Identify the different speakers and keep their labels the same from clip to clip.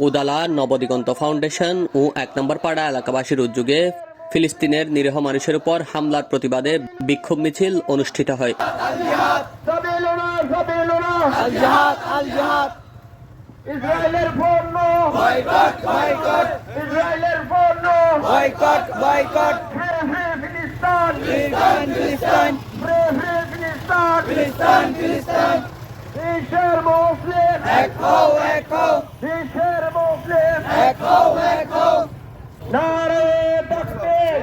Speaker 1: উদালা Nabadiganta foundation ও এক নম্বর পাড়া এলাকাবাসীর উদ্যোগে ফিলিস্তিনের নিরীহ মানুষের উপর হামলার প্রতিবাদে বিক্ষোভ মিছিল অনুষ্ঠিত হয়।
Speaker 2: বিশ্বের মুসলিম
Speaker 3: এক হও এক হও
Speaker 2: নারে তাকবীর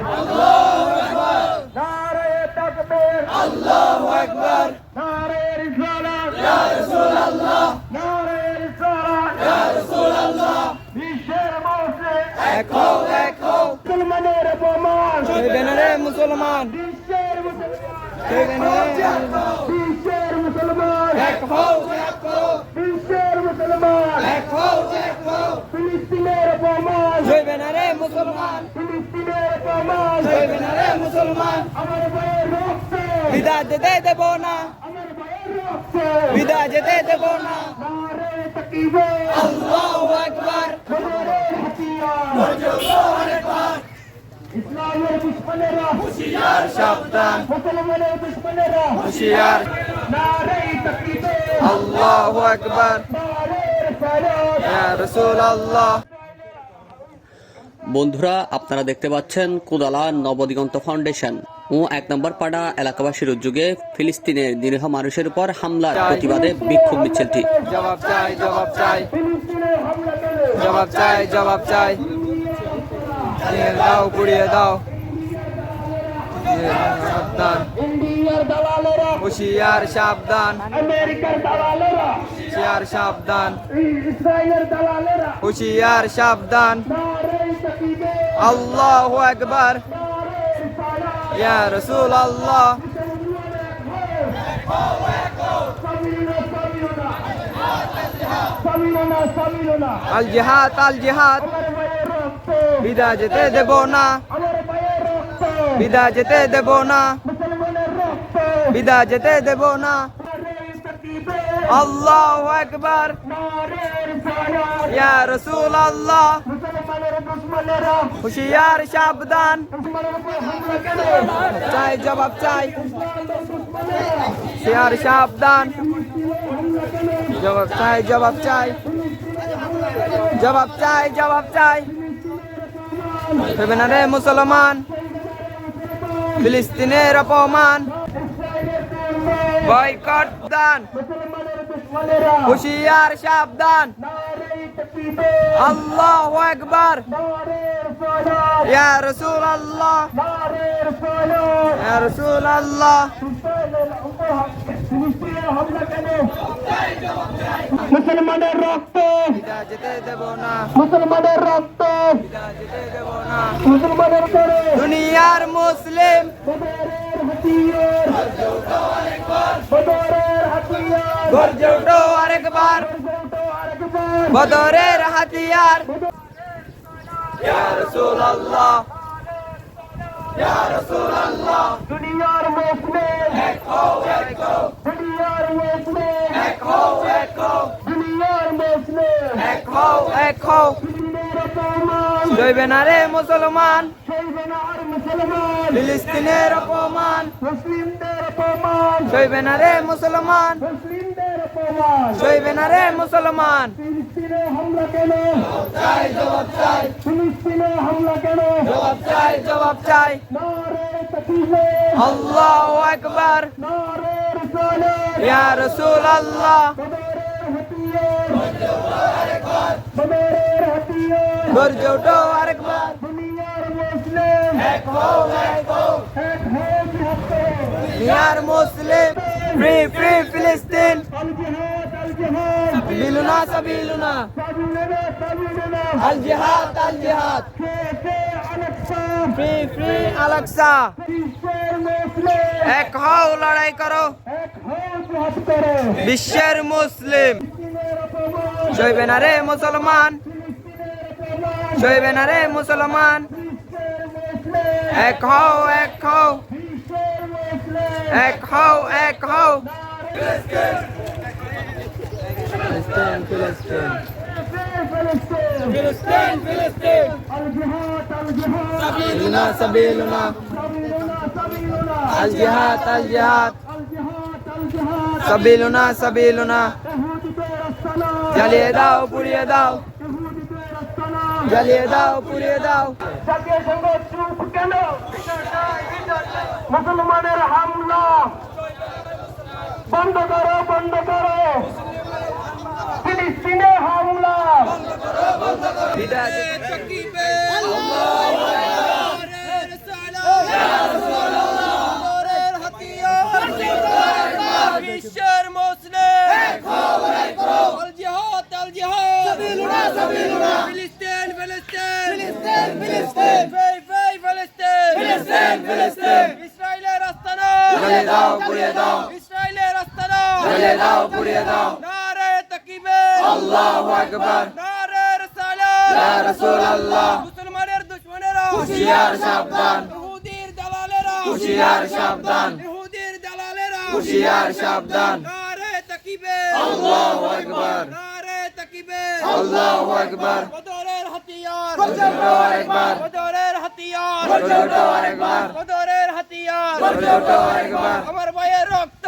Speaker 2: নারে তাকবীর
Speaker 3: আল্লাহু আকবার
Speaker 2: নারে রিসালাত ইয়া রাসূলুল্লাহ নারে রিসালাত ইয়া রাসূলুল্লাহ বিশ্বের মুসলিম
Speaker 3: এক হও এক হও
Speaker 2: মুসলমানের অপমান
Speaker 3: সইবেন রে মুসলমান
Speaker 2: বিশ্বের মুসলমান
Speaker 3: সইবেন রে
Speaker 2: বিশ্বের মুসলমান
Speaker 3: এক হও এক হও
Speaker 2: বিশ্বের মুসলমান
Speaker 3: এক হও এক হও
Speaker 2: ফিলিস্তিনের অপমান
Speaker 3: সইবেন রে মুসলমান
Speaker 2: ফিলিস্তিনের অপমান
Speaker 3: সইবেন রে মুসলমান
Speaker 2: আমার ভাইয়ের রক্ত
Speaker 3: বিদায় যেতে দেব না
Speaker 2: আমার ভাইয়ের রক্ত
Speaker 3: বিদায় যেতে দেব না
Speaker 2: নারে তাকবীর
Speaker 3: আল্লাহু আকবার
Speaker 2: বদরের হাতিয়ার ইসলামের দুশ্মনেরা
Speaker 3: হুশিয়ার সাবধান
Speaker 2: মুসলমানের দুশ্মনেরা
Speaker 3: হুশিয়ার
Speaker 2: নারে তাকবীর
Speaker 3: আল্লাহু আকবার
Speaker 2: নারে সালাত
Speaker 3: ইয়া রাসূলুল্লাহ
Speaker 1: বন্ধুরা আপনারা দেখতে পাচ্ছেন কুদালা নবদিগন্ত ফাউন্ডেশন। ও এক নম্বর পাড়া এলাকাবাসীর উদ্যোগে ফিলিস্তিনের নিরীহ মানুষের উপর হামলার প্রতিবাদে বিক্ষোভ মিছিলটি।
Speaker 3: জবাব চাই জবাব চাই। জবাব চাই জবাব চাই। দাও পুড়িয়ে হুশিয়ার সাবধান।
Speaker 2: আমেরিকার দালালেরা।
Speaker 3: হুশিয়ার সাবধান।
Speaker 2: ইসরায়েলের দালালেরা।
Speaker 3: হুশিয়ার সাবধান। আল্লাহু আকবার। ইয়া রাসূল আল্লাহ আল জিহাদ আল জিহাদ। বিদা যেতে দেব না। বিদা যেতে দেব না। বিদা যেতে দেব না
Speaker 2: নারে তাকবীর
Speaker 3: আল্লাহু আকবার
Speaker 2: নারে সালাত
Speaker 3: ইয়া রাসূল আল্লাহ
Speaker 2: মুসলমানের দুশ্মনেরা
Speaker 3: হুশিয়ার সাবধান
Speaker 2: মুসলমানের উপর হামলা কেন
Speaker 3: চাই জবাব চাই
Speaker 2: মুসলমানের দুশ্মনেরা
Speaker 3: হুশিয়ার সাবধান জবাব চাই জবাব চাই জবাব চাই জবাব চাই ভেবে না রে মুসলমান ফিলিস্তিনের অপমান বয়কট দান। হুশিয়ার সাবধান। আল্লাহ
Speaker 2: একবার
Speaker 3: ইয়া রাসূল আল্লাহ রাসূল আল্লাহ
Speaker 2: মুসলমানের রক্ত। মুসলমানের রক্ত। মুসলমানের করে
Speaker 3: দুনিয়ার মুসলিম। গর্জে উঠো আরেকবার। বদরের হাতিয়ার।
Speaker 2: দুনিয়ার মুসলিম। দুনিয়ার মুসলিম।
Speaker 3: এক হও এক হও।
Speaker 2: দুনিয়ার মুসলিম
Speaker 3: এক হও এক হও। জয়বে না রে মুসলমান। ফিলিস্তিনের অপমান।
Speaker 2: মুসলিমদের অপমান।
Speaker 3: জয়বে না রে মুসলমান।
Speaker 2: মুসলিমদের অপমান।
Speaker 3: জয়বে না রে মুসলমান।
Speaker 2: ফিলিস্তিনে হামলা কেন? ফিলিস্তিনে হামলা কেন?
Speaker 3: জবাব চাই জবাব চাই।
Speaker 2: নারে তাকবীর।
Speaker 3: আল্লাহু আকবার।
Speaker 2: নারে রিসালাত।
Speaker 3: ইয়া রাসূল আল্লাহ
Speaker 2: বদরের হাতিয়ার
Speaker 3: গর্জে উঠো আরেকবার
Speaker 2: দুনিয়ার মুসলিম
Speaker 3: এক হও এক হও
Speaker 2: এক করো
Speaker 3: দুনিয়ার মুসলিম ফ্রি ফ্রি ফিলিস্তিন
Speaker 2: আল জিহাদ আল
Speaker 3: হও, লড়াই করো। বিশ্বের মুসলিম। সইবে না রে মুসলমান
Speaker 2: ফিলিস্তিনের অপমান
Speaker 3: সইবে না রে মুসলমান
Speaker 2: বিশ্বের মুসলিম
Speaker 3: এক হও এক হও
Speaker 2: বিশ্বের মুসলিম
Speaker 3: এক হও এক হও
Speaker 2: ফিলিস্তিন ফিলিস্তিন
Speaker 3: ফিলিস্তিন ফিলিস্তিন
Speaker 2: الجهاد الجهاد
Speaker 3: সাবিলুনা সাবিলুনা
Speaker 2: سبيلنا سبيلنا
Speaker 3: আল জিহাদ আল জিহাদ
Speaker 2: الجهاد الجهاد
Speaker 3: সাবিলুনা সাবিলুনা
Speaker 2: يهود دير السلام
Speaker 3: জ্বালিয়ে দাও পুড়িয়ে দাও। জ্বালিয়ে দাও পুড়িয়ে দাও।
Speaker 2: মুসলমানের হামলা। বন্ধ করো বন্ধ করো। ফিলিস্তিনে হামলা।
Speaker 3: পুড়িয়ে দাও।
Speaker 4: নারে তাকবীর
Speaker 3: আল্লাহু আকবার।
Speaker 4: নারে রিসালাত।
Speaker 3: ইয়া রাসূলুল্লাহ।
Speaker 4: মুসলমানের দুশমনেরা।
Speaker 3: হুশিয়ার সাবধান।
Speaker 4: ইহুদির দালালেরা।
Speaker 3: হুশিয়ার সাবধান।
Speaker 4: ইহুদির দালালেরা।
Speaker 3: হুশিয়ার সাবধান।
Speaker 4: নারে তাকবীর
Speaker 3: আল্লাহু আকবার।
Speaker 4: নারে তাকবীর
Speaker 3: আল্লাহু আকবার।
Speaker 4: বদরের হাতিয়ার। বদরের হাতিয়ার। বদরের হাতিয়ার।
Speaker 3: ছোট
Speaker 4: আমার ভাইয়ের রক্ত।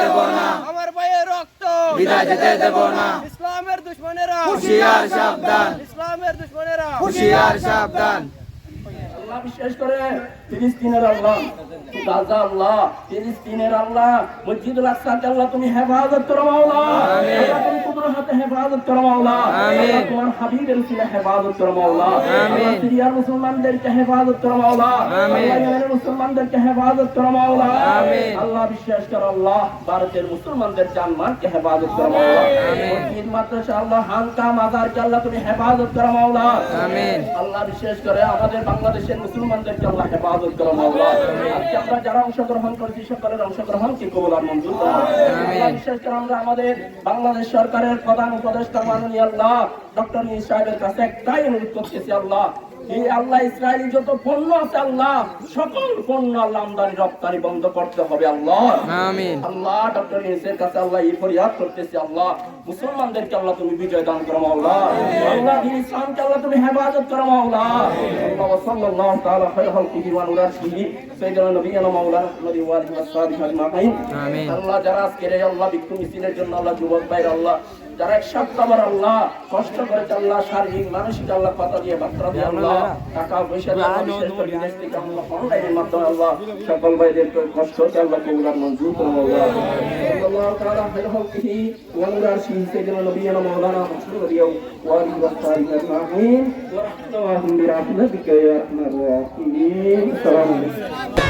Speaker 3: দেব না।
Speaker 4: আমার ভাইয়ের রক্ত। ইসলামের দুশ্মনেরা।
Speaker 3: হুশিয়ার সাবধান।
Speaker 4: ইসলামের দুশ্মনেরা।
Speaker 3: হুশিয়ার সাবধান।
Speaker 5: আল্লাহ বিশেষ করে ফিলিস্তিনের আল্লাহ গাজা আল্লাহ ফিলিস্তিনের আল্লাহ মসজিদুল আকসাকে আল্লাহ তুমি হেফাজত করো মাওলা। আল্লাহ তুমি কুদরত হাতে হেফাজত করো মাওলা।
Speaker 3: আমিন।
Speaker 5: তোমার হাবিবের উসিলে হেফাজত করো মাওলা। সিরিয়ার মুসলমানদেরকে হেফাজত করো মাওলা।
Speaker 3: আমিন।
Speaker 5: ইয়েমেনের মুসলমানদেরকে হেফাজত করো মাওলা।
Speaker 3: আমিন।
Speaker 5: আল্লাহ বিশ্বাস করো আল্লাহ ভারতের মুসলমানদের জানমানকে হেফাজত করো মাওলা। মসজিদ মাদ্রাসা আল্লাহ হানকা মাজারকে আল্লাহ তুমি হেফাজত করো মাওলা।
Speaker 3: আমিন।
Speaker 5: আল্লাহ বিশেষ করে আমাদের বাংলাদেশের মুসলমানদেরকে আল্লাহ হেফাজত করো মাওলা আজকে আমরা যারা অংশগ্রহণ করেছি সকলের অংশগ্রহণকে কবুল আর মঞ্জুর বিশেষ করে আমরা আমাদের বাংলাদেশ সরকারের প্রধান উপদেষ্টা মাননীয় আল্লাহ ডক্টর নিজ সাহেবের কাছে একটাই অনুরোধ করতেছি আল্লাহ এই আল্লাহ ইসরায়েলি যত পণ্য আছে আল্লাহ সকল পণ্য আল্লাহ আমদানি রপ্তানি বন্ধ করতে হবে আল্লাহ। আল্লাহ ডক্টর ইউসের কাছে আল্লাহ এই ফরিয়াদ করতেছি আল্লাহ। মুসলমানদেরকে আল্লাহ তুমি বিজয় দান করো মাওলা। আল্লাহ দিন ইসলামকে আল্লাহ তুমি হেফাজত করো মাওলা। আল্লাহ সাল্লাল্লাহু তাআলা খায়রা খালকিহি ওয়া নুরাশিহি সাইয়্যিদানা নবিয়ানা মাওলানা মুহাম্মদ ওয়া আলিহি ওয়া সাহবিহি আজমাইন।
Speaker 3: আমিন।
Speaker 5: আল্লাহ যারা আজকের এই আল্লাহ বিক্ষু মিছিলের জন্য আল্লাহ যুবক ভাইরা আল্লাহ যারা এক সপ্তাহ আল্লাহ কষ্ট করেছে আল্লাহ শারীরিক মানসিক আল্লাহ কথা দিয়ে বার্তা দিয়ে আল্লাহ টাকা পয়সা অনলাইনের মাধ্যমে আল্লাহ সকল ভাইদের কষ্ট হচ্ছে আল্লাহ কবুলার মঞ্জুর করব আল্লাহ تعالى خير خلقه ونور عرشه سيدنا نبينا مولانا محمد اليوم وآله وصحبه أجمعين ورحمة الله برحمتك يا أرحم الراحمين السلام عليكم